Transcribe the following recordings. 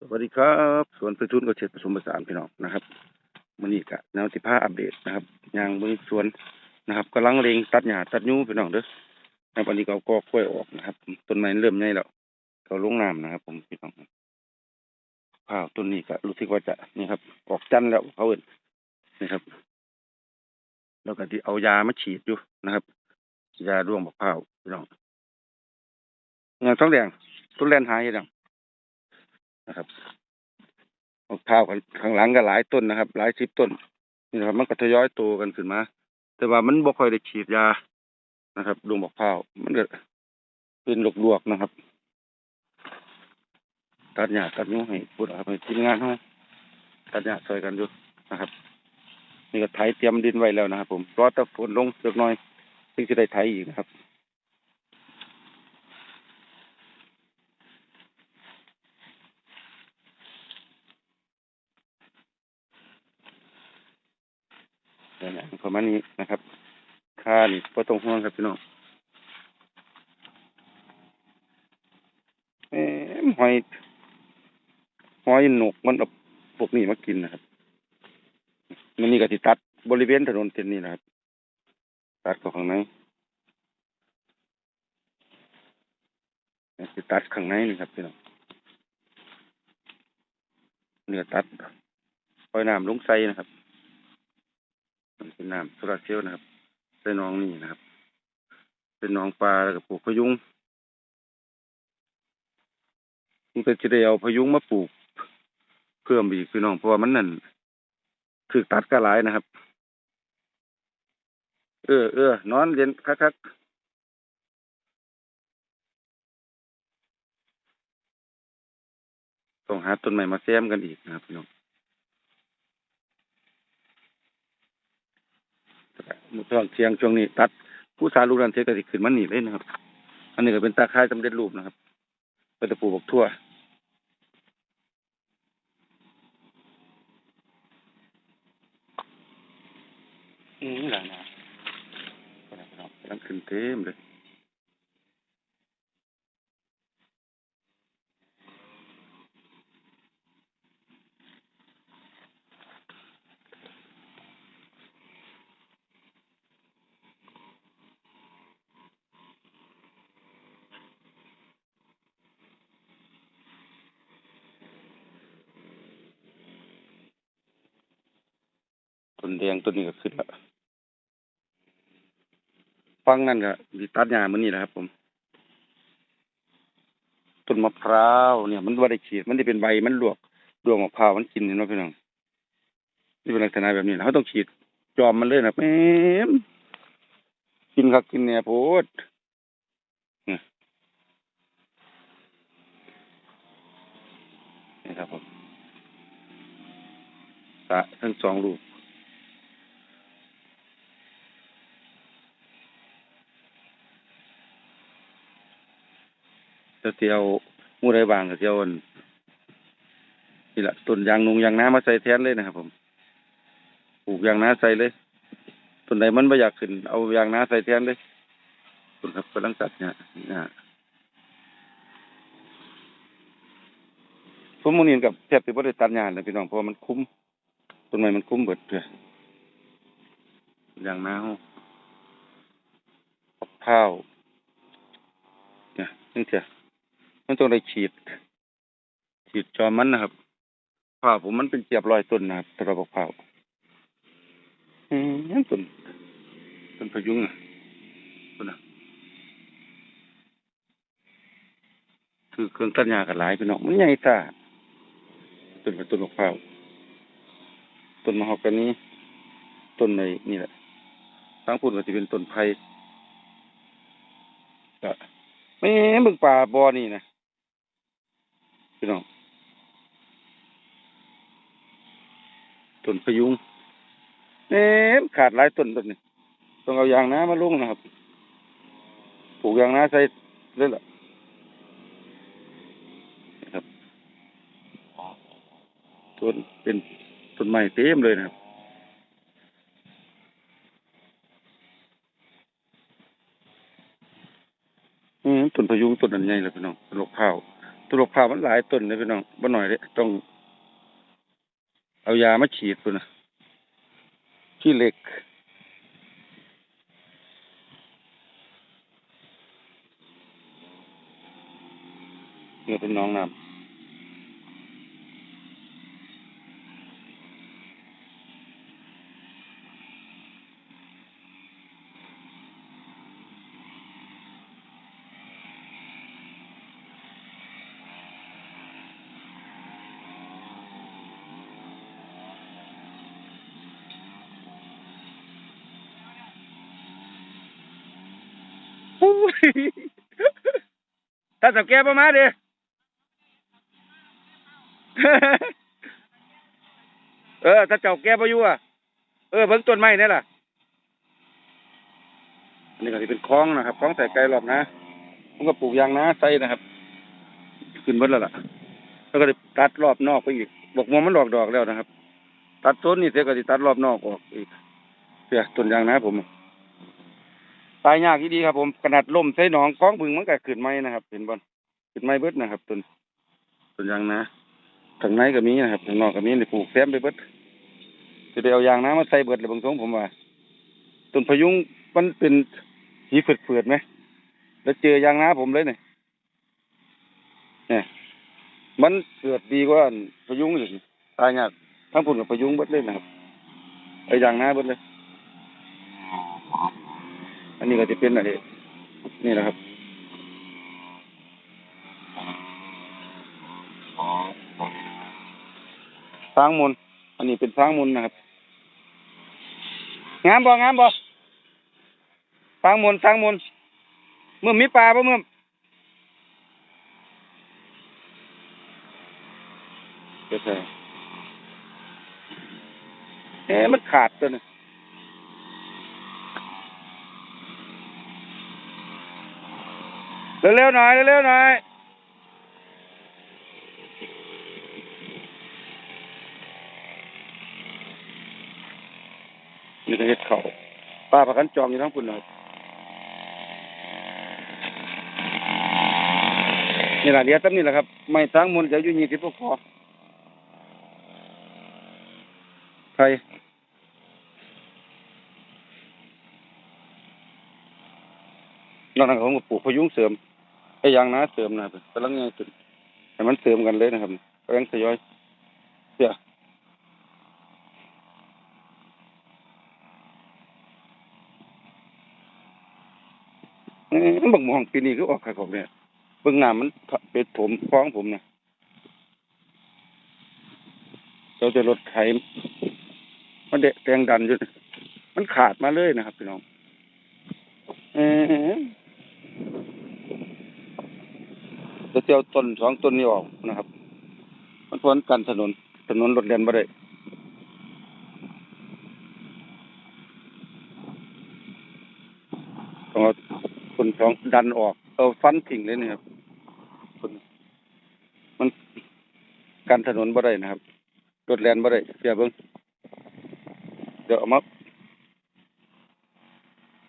สวัสดีครับสวนประทุนกเกษตรผสมผสานพี่น้องนะครับมันนี้กะแนวสิบห้าอัปเดตนะครับยางเบื้องสวนนะครับกำลังเลงตัดหญ้าตัดยูพี่น้องเด้อนะครับอันนี้ก็กอกล้วยออกนะครับต้นไม้เริ่มใหญ่แล้วก็ลงน้ำนะครับ ผมพี่น้องข้าวต้นนี้ก็รู้สึกว่าจะนี่ครับ ออกจันแล้วเขาเอินนี่ครับ แล้วก็ที่เอายามาฉีดอยู่นะครับยาร่วงมะพร้าวพี่น้องเงินต้องแดงต้นแลนหายยัง นะครับมะพร้าวข้างหลังก็หลายต้นนะครับ หลายสิบต้นนี่นะครับ มันก็ทยอยโตกันขึ้นมา แต่ว่ามันบ่ค่อยได้ฉีดยานะครับดวงมะพร้าวมันก็เป็นหลวกๆนะครับ ตัดหญ้าตัดยุงให้พูดครับให้ทีมงานเขาตัดหญ้าช่วยกันอยู่นะครับนี่ก็ไถเตรียมดินไว้แล้วนะครับ ผมรอแตะฝนลงเล็กน้อยถึงจะได้ไถอีกนะครับ นี่นแหละประมาณนี้นะครับค่านี่ก็ต้องห่วงครับพี่น้องเอ้มหอยหอยหนกมันเอาพวกนี้มากินนะครับมันนี่ก็ติตัดบริเวณถนนเส้นนี้นะครับ ตัดเข้าข้างในติตัดข้างในนี่ครับพี่น้องเนื้อตัดปล่อยน้ำลงใส่นะครับ มันเป็นน้ำโซลาร์เซลล์นะครับใส่น้องนี่นะครับ เป็นน้องปลาแล้วก็ปลูกพยุงมันก็จะได้เอาพยุงมาปลูก เพิ่มอีกพี่น้องเพราะว่ามันนั่นถือตัดก็หลายนะครับ เออเออนอนเย็นคักๆต้องหาต้นใหม่มาแซมกันอีกนะครับพี่น้อง ช่วงเชียงช่วงนี้ตัดผู้สาลูกนันเทก็สิขึ้นมันหนีเลยนะครับ อันนี้ก็เป็นตาค่ายสำเร็จรูปนะครับเป็นตะปูบอกทั่วอืมหลายนะกำลังขึ้นเต็มเลย ต้ นแดงต้นนี้ก็ขึ้นแล้วฟังนั่นก็ดีตัดหญ้ามันนี่แหละครับ ผมต้นมะพร้าวเนี่ย มันว่าได้ฉีดมันได้เป็นใบมันลวกดวงมะพร้าวมันกินเห็นไหมพี่น้องนี่เป็นลักษณะแบบนี้นะเขาต้องฉีดจอมมันเลยนะแม่มกินคักกินเนี่ยโพดนี่ครับผมสะทั้งสองลูก จะเที่ยวมู่ใดบางก็เที่ยวอั่นนี่แหละต้นยางนุงยางน้ำมาใส่แทนเลยนะครับ ผมปลูกยางน้าใส่เลยต้นใดมันไม่อยากขึ้น เอายางน้าใส่แทนเลยต้นครับกำลังตัดเนี่ยนะผมมองเห็นกับแทบจะไม่ได้ตัดงานเลยพี่น้องเพราะมันคุ้มต้นไม้มันคุ้มเบิดเลยยางนาเฮาข้าวเนี่ยนี่เถอะ มันต้องได้ฉีด ฉีดจอมมันนะครับผ้าผมมันเป็นเจียบรอยต้นนะครับตะบอกผ้าอืมต้นต้นพยุงอะต้นน่ะคือเครื่องตัดหญ้ากันหลายพี่น้องมันใหญ่ตาต้นเป็นต้นมะพร้าต้นมะฮอกกานีต้นในนี่แหละทั้งพุ่นก็จะเป็นต้นไผ่ก็ไม่มึงป่าบอนี่นะ พี่น้องต้นพยุงเอ๊ะขาดหลายต้นต้นนี่ต้องเอายางน้ามาลุงนะครับปลูกยางน้าใส่เลยล่ะนะครับต้นเป็นต้นไม้เต็มเลยนะครับอืมต้นพยุงต้นนั้นใหญ่เลยพี่น้องต้นมะพร้าว ตุลกข่าวมันหลายต้นเลยพี่น้องบ่หน่อยเลยต้อง เอายามาฉีดพุ่นนะขี้เหล็กเนี่ยเป็นน้องน้ำ ถ้าสับแก้ประมาเด้เออ ถ้าเจ้าแก้ประยู่อะเออเบิ่งต้นไม้นี่ล่ะอันนี้ก็สิเป็นคลองนะครับคลองใส่ไก่รอบนะผมก็ปลูกยางนะใส่นะครับ ขึ้นเบิดแล้วล่ะ แล้วก็ได้ตัดรอบนอกไปอีกบอกมองมันดอกดอกแล้วนะครับ ตัดต้นนี่เสร็จก็สิตัดรอบนอกออกอีกเสียต้นยางนะผม ตายยากที่ดีครับ ผมขนาดล่มใส่หนองคล้องบึงมันก็ขึ้นไม้นะครับเห็นบอลขึ้นไม้เบิดนะครับต้นต้นยางนะข้างในก็มีนะครับข้างนอกก็มีนี่ปลูกแซมไปเบิดจะไปเอายางนะมาใส่เบิดเลยบางทรงผมว่าต้นพยุงมันเป็นสีเฟือดๆไหมแล้วเจอยางนะผมเลยเนี่ยเนี่ยมันเกิดดีกว่าพยุงอีกตายยากทั้งผลกับพยุงเบิดเลยนะครับไอ้ยางนะเบิดเลย อันนี้ก็จะเป็นอะไรนี่แหละครับช้างมนต์อันนี้เป็นช้างมนต์นะครับ งามบ่งามบ่ช้างมนต์ช้างมนต์เมื่อมีปลาบ่เมื่อเดี๋ยวใส่เอ๊ะมันขาดตัวนึง เร็วๆหน่อยเร็วๆหน่อยนี่ก็เห็ดเขาป้าประกันจอมอยู่ทั้งปุ่นเลยนี่แหละเดียวตั้นี่แหละครับ ไม่ทั้งมูลจะอยู่ยี่สิบพวกพอใครนอกนั้นผมก็ปลูกพยุงเสริม ไอ้ยางนาเสริมนะครับกำลังยังขึ้นให้มันเสริมกันเลยนะครับกำลังทยอยเสียเอ้ยบักหมองปีนี้คืออกขักออกเนี่ยเบิ่งน้ำมันเป็นถมคล้องผมนะเราจะรถไถมันเดะแรงดันอยู่มันขาดมาเลยนะครับพี่น้อง เออ จะเที่ยวต้นสองต้นนี้ออกนะครับ มันพ้นกันถนนถนนรถเลียนบ่ได้ต้องเอาต้นสองดันออก เอาฟันทิ้งเลยนะครับมันกันถนนบ่ได้นะครับรถเลนบ่ได้เสียเบิ่งเดี๋ยวเอามา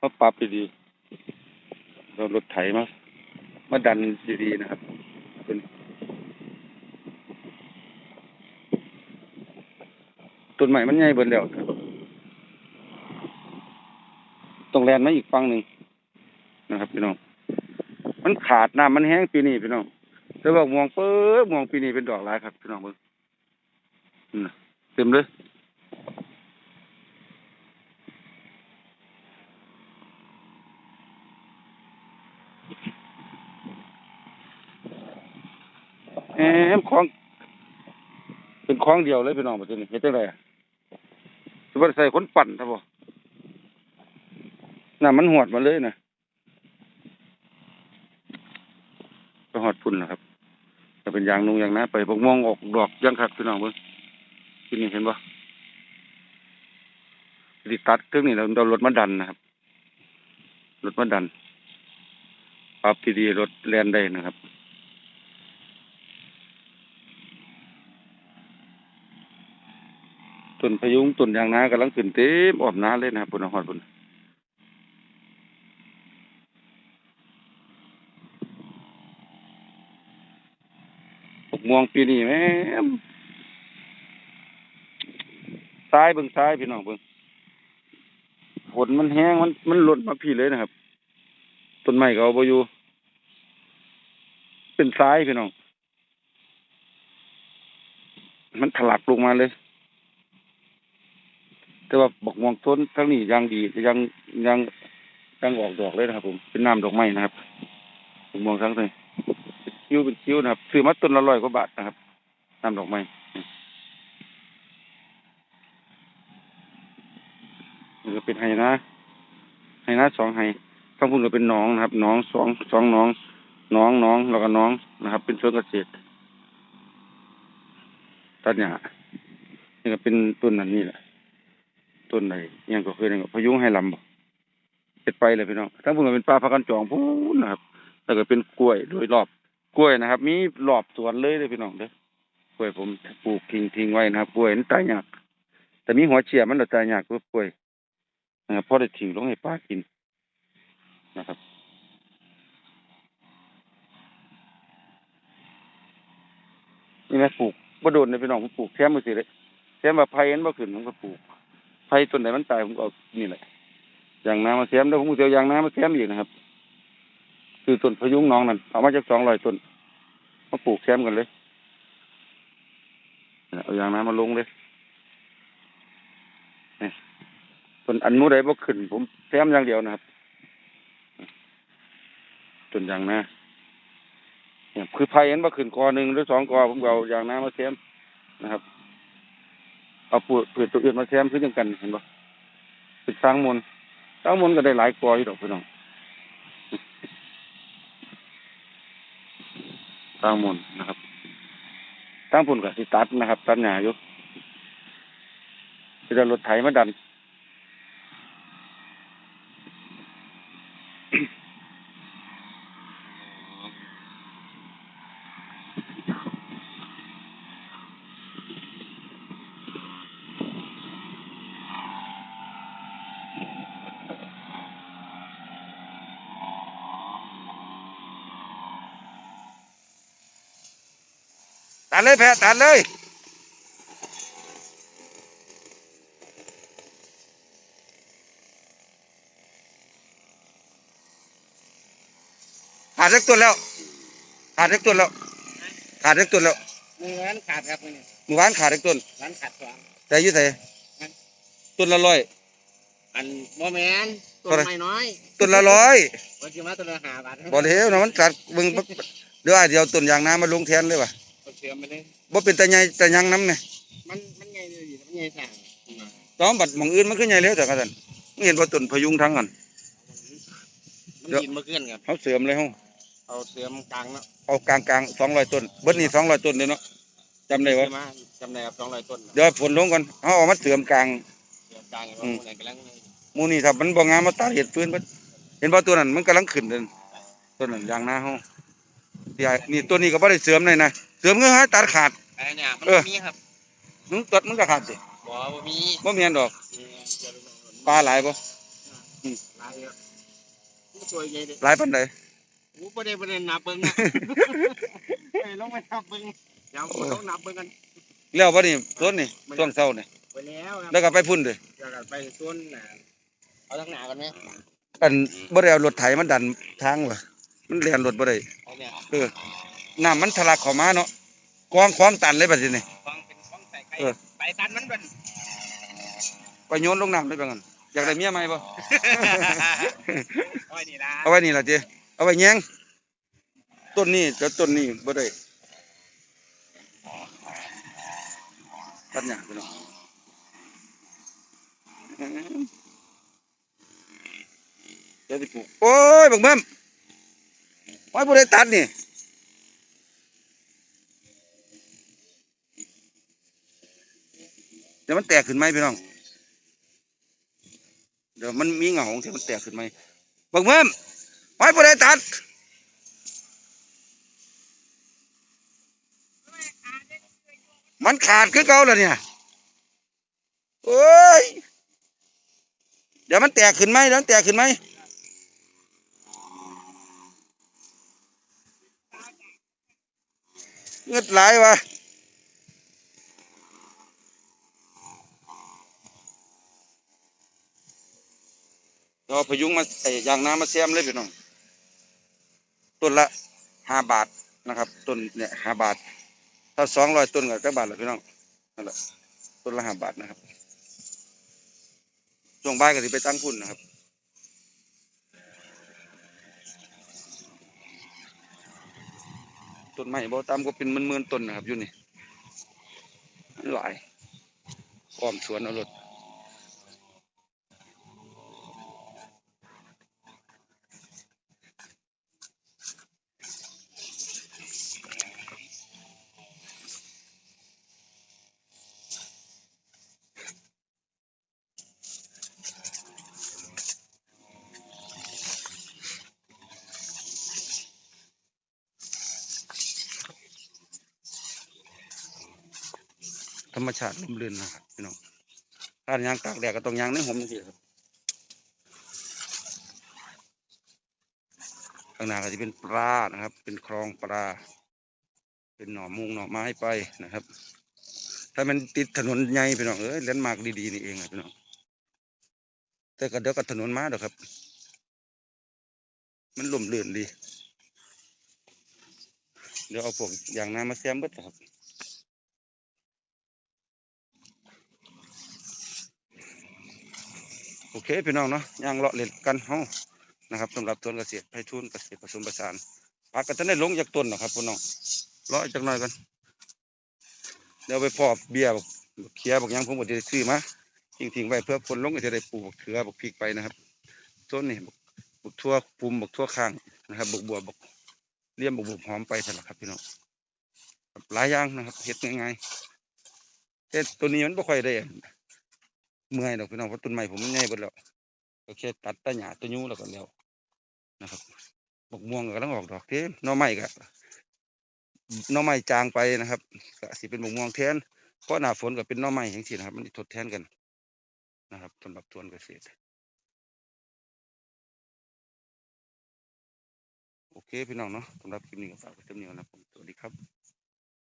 มาปรับดีๆเรารถไถมา มาดันดีๆนะครับเป็นต้นใหม่มันใหญ่เบิดแล้วครับต้องแลนมาอีกฝั่งหนึ่งนะครับ พี่น้อง มันขาดน้ำมันแห้งปีนี้พี่น้องแต่ว่ามองเปิ้ลมองปีนี้เป็นดอกหลายครับพี่น้องเบิ่งอืมเต็มเลยแหมคลอง เป็นคลองเดียวเลยพี่น้องประเทศนี้เฮ็ดจังไดอะสิบ่ได้ใส่คนปั่นครับบ่น้ำมันหวดมาเลยนะไปหอดพุ่นนะครับจะเป็นยางนุงยางนาไปบกมองออกดอกยังคักพี่น้องเบิ่งที่นี่เห็นบ่สิดตัดเครื่องนี้เราเรารถมาดันนะครับรถมาดันปรับที่ดีรถแลนได้นะครับ ต้นพยุงต้นยางนากำลังขึ้นเต็มออมนาเลยนะครับพุ่นน่ะฮอดพุ่นม่วงปีนี้แม่มซ้ายเบิ่งซ้ายพี่น้องเบิ่งฝนมันแห้งมันมันหล่นมาพี่เลยนะครับต้นไม้ก็เอาบ่อยู่เป็นซ้ายพี่น้อง มันถลักลงมาเลย แต่ว่าบอกม่วงต้นทั้งนี้ยังดียังยังยังออกดอกเลยนะครับ ผมเป็นน้ำดอกไม้นะครับบอกม่วงทั้งนี้คิ้วเป็นคิ้วนะครับซื้อมาต้นละร้อยกว่าบาทนะครับน้ำดอกไม้นี่ก็เป็นไฮนะไฮนะสองไฮข้างบนก็เป็นน้องนะครับน้องสองสองน้อง น้องน้องแล้วก็น้องนะครับ เป็นสวนเกษตรตัดหญ้านี่ก็เป็นต้นนั้นนี่แหละ ต้นไหนยังก็เคยเรียกว่าพยุงไฮลำบ่เสร็จไปเลยพี่น้องทั้งบนก็เป็นป่าพักกันจองพูนนะครับแล้วก็เป็นกล้วยโดยรอบกล้วยนะครับ มีรอบสวนเลยเลยพี่น้องเด้อกล้วยผมปลูกทิ้งทิ้งไว้นะครับกล้วยมันตายยากแต่มีหัวเฉียมันเราตายยากกว่ากล้วยนะครับพอได้ทิ้งลงให้ปลากินนะครับนี่แหละปลูกบ่โดนเลยพี่น้องผมปลูกแซมมือสิเลยแซมาไผ่มันบ่ขึ้นผมก็ปลูก ไผ่ต้นไหนมันตายผมก็นี่แหละอย่างน้ำมาแซมแล้วผมก็สิเอาอย่างน้ำมาแซมอีกนะครับ คือต้นพยุงน้องนั่นเอามาจากสองร้อยต้นมาปลูกแซมกันเลยเอาอย่างน้ำมาลงเลยนี่ต้นอันนู้นใดบ่ขึ้น ผมแซมอย่างเดียวนะครับต้นอย่างน้าเนี่ยคือไผ่เห็นบ่ขึ้นกอหนึ่งหรือสองกอผมก็เอาอย่างน้ำมาแซมนะครับ เอาปลูกพืนตัวอื่นมาแซมคือจังกันเห็นบ่เป็นสร้างมนต์สร้างมนก็ได้หลายกออยู่ดอกพี่น้องตั้งมนนะครับตั้งปุ่นกับสิตัดนะครับตัดหนาอยู่จะรถไถมาดัน ตัดเลยแพะตัดเลยขาดเล็กตัวแล้ว ขาดเล็กตัวแล้ว ขาดเล็กตัวแล้วมือร้านขาดครับมือเมื่อวานขาดเล็กต้นร้านขาดสองแต่อยุ่ไสต้นละร้อยอันโมแมนตัวเท่าไหร่ไม่น้อยต้นละร้อยวันที่มาตัวละห้าบาทบ่เล้วนะมันกัดเบิ่งปั๊บเดี๋ยวอาเดี๋ยวต้นยางนามาลงแทนเลยว่ะ เอาเชื่อมไปเลยบ่เป็นตาใหญ่แต่ยังน้ำเนี่ยมันมันใหญ่เลยมันใหญ่สั่งตอนบัดหมองอื่นมันคือใหญ่แล้วแต่กันซั่นมึงเห็นบ่ต้นพยุงทั้งกัน มันเดี๋ยว ดินมาเคลื่อนครับเฮาเสริมเลยเฮาเอาเสื่อมกลางเนาะเอากลางกลางสองร้อยต้นเบิดนี่สองร้อยต้นเลยเนาะจำได้วะใช่ไหมจำได้ครับสองร้อยต้นเดี๋ยวฝนลงก่อนเอาเอามาเสริมกลาง เสื่อมกลางอย่างว่าหมู่ไหนกำลังหมูนี่ถ้ามันบ่งามมาตัดเห็ดฟื้นเบิดเห็นบ่ตัวนั้นมันกำลังขึ้นเลยต้นนั้นยางนาเฮา ที่ไอ้นี่ตัวนี้ก็บ่ได้เสริมเลยนะเสริมเงื้อให้ตัดขาดไอ้เนี่ยมันเออมีครับมึงตัดมันก็ขาดสิบ่บ่มีบ่แม่นดอกมีเดี๋ยวดูหน่อยปลาหลายบ่หลายเยอะผู้ช่วยใหญ่เด็หลายปานใดกูประเดี๋ยวประเดี๋ยวนับเบิ้งนะไปลงไปนับเบิ้งเดี๋ยวผมต้องนับเบิ้งกันแล้วบ่นี่ต้นนี่ช่วงเช้านี่ไปแล้วครับแล้วก็ไปพุ่นเด้อเดี๋ยวกันไปส่วนหนาเอาทั้งหนากันไหมอันบ่ได้เอารถไถมันดันทางว่ะ มันแล่นรถบ่ได้เอาเนี่ยเออน้ำมันทะลักเข้ามาเนาะกองความตันเลยบัดนี้ฟังเป็นฟังใส่ไก่เออไปตันมันเป็นไปโยนลงน้ำได้บ่งั้นอยากได้เมียใหม่บ่โอ้ยนี่ละเอาไว้นี่ล่ะเจ้เอาไว้แยงต้นนี้แต่ต้นนี้บ่ได้ตัดหญ้าพี่น้องเดี๋ยวสิปลูกโอ้ยบักเบิ่ม ไว้บ่ไดตัดนี่เดี๋ยวมันแตกขึ้นไหมพี่น้อง เดี๋ยวมันมีเหงาของที่มันแตกขึ้นไหมบักเบิ่มไว้บ่ไดตัดมันขาดคือเก่าแล้วเนี่ยโอ้ย เดี๋ยวมันแตกขึ้นไหมเดี๋ยวมันแตกขึ้นไหม เงืดหลายวะเราพยุงมาไอ้ยางน้ำมาแซมเลยพี่น้องต้นละห้าบาทนะครับต้นเนี่ยห้าบาท ถ้าสองร้อยต้นก็จะบาทละพี่น้องนั่นแหละต้นละห้าบาทนะครับช่วงบ่ายก็สิไปตั้งพุ่นนะครับ ต้นไม้บ่ตามก็เป็นหมื่นๆต้นนะครับอยู่นี่หลายอ้อมสวนเอารถ รรมชาติลมเรือนนะครับพี่น้องถ้ายางตากแดดก็ต้องยางในห่มนี่สิครับข้างหน้าก็จะเป็นปลานะครับ เป็นคลองปลา เป็นหน่อมุงหน่อไม้ไปนะครับ ถ้ามันติดถนนใหญ่พี่น้องเอ้ยเลนมากดีๆนี่เองพี่น้องแต่ก็เดี๋ยวก็ถนนมาเด้อครับ มันลมเลื่อนดี เดี๋ยวเอาพวกยางน้ำมาแซมเบิดครับ โอเคพี่น้องเนาะย่างเลาะเล่นกันเฮานะครับสำหรับต้นเกษตรไผ่ทุนเกษตรผสมผสานผักก็จะได้ลงจากต้นนะครับพี่น้องรออีกจักหน่อยกันเดี๋ยวไปพอบเบี้ยบเขียบอกยังผมก็จะซื้อมาทิ้งทิ้งไว้เพื่อคนลงก็จะได้ปลูกบักเขือบักพริกไปนะครับต้นนี่บักทั่วปุ่มบักทั่วข้างนะครับบักบัวบักเลี่ยมบักบุบหอมไปนั่นแหละครับพี่น้องหลายอย่างนะครับเฮ็ดง่ายๆแต่ตัวนี้มันบ่ค่อยได้ เมื่อยดอกพี่น้องเพราะต้นไม้ผมมันใหญ่เบิดแล้วก็แค่ตัดตะหญ้าตะยูแล้วก็แล้วนะครับบกม่วงก็กำลังออกดอกเด้หน่อไม้ก็น่อไม้จางไปนะครับก็สิเป็นบกม่วงแทนเพราะหน้าฝนก็เป็นน่อไม้จังซี่นะครับ มันทดแทนกันนะครับสำหรับสวนเกษตรโอเคพี่น้องเนาะสำหรับคลิปนี้ก็ฝากไว้เท่านี้นนะครับผมสวัสดีครับ